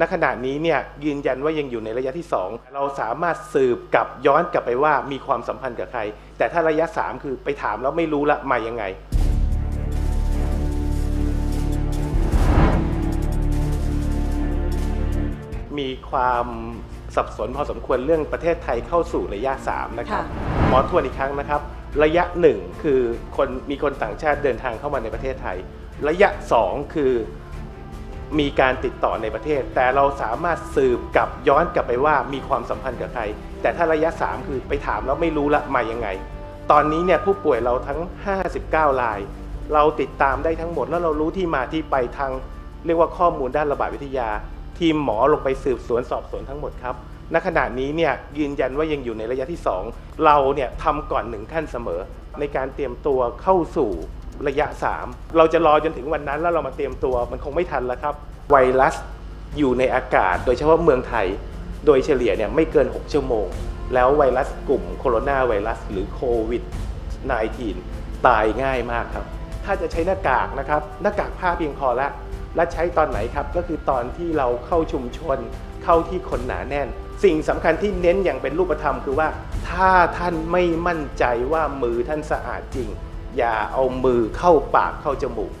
ณขณะนี้เนี่ยยืนยันว่ายังอยู่ในระยะที่ 2 เราสามารถสืบกลับย้อนกลับไปว่ามีความสัมพันธ์กับใคร แต่ถ้าระยะ 3 คือไปถามแล้วไม่รู้ละมายังไง มีความสับสนพอสมควรเรื่องประเทศไทยเข้าสู่ระยะ 3 นะครับค่ะหมอทวนอีกครั้งนะครับ ระยะ 1 คือคนมีคนต่างชาติเดินทางเข้ามาในประเทศไทย ระยะ 2 คือ มีการติดต่อในประเทศ แต่เราสามารถสืบกลับย้อนกลับไปว่ามีความสัมพันธ์กับใคร แต่ถ้าระยะ 3 คือไปถามแล้วไม่รู้ละมายังไง ตอนนี้เนี่ยผู้ป่วยเราทั้ง 59ราย เราติดตามได้ทั้งหมดแล้วเรารู้ที่มาที่ไปทางเรียกว่าข้อมูลด้านระบาดวิทยา ทีมหมอลงไปสืบสวนสอบสวนทั้งหมดครับณขณะนี้เนี่ยยืนยันว่ายังอยู่ในระยะที่ 2 เราเนี่ยทำก่อนหนึ่งขั้นเสมอ ในการเตรียมตัวเข้าสู่ ระยะ 3 เราจะรอจนถึงวันนั้นแล้วเรามาเตรียมตัวมันคงไม่ทันแล้วครับ ไวรัสอยู่ในอากาศ โดยเฉพาะเมืองไทย โดยเฉลี่ยเนี่ยไม่เกิน 6 ชั่วโมง แล้วไวรัสกลุ่มโคโรนาไวรัสหรือโควิด 19 ตายง่ายมากครับ ถ้าจะใช้หน้ากากนะครับหน้ากากผ้าเพียงพอแล้วและใช้ตอนไหนครับก็คือตอนที่เราเข้าชุมชนเข้าที่คนหนาแน่น สิ่งสำคัญที่เน้นอย่างเป็นรูปธรรมคือว่า ถ้าท่านไม่มั่นใจว่ามือท่านสะอาดจริง อย่าเอามือเข้าปากเข้าจมูก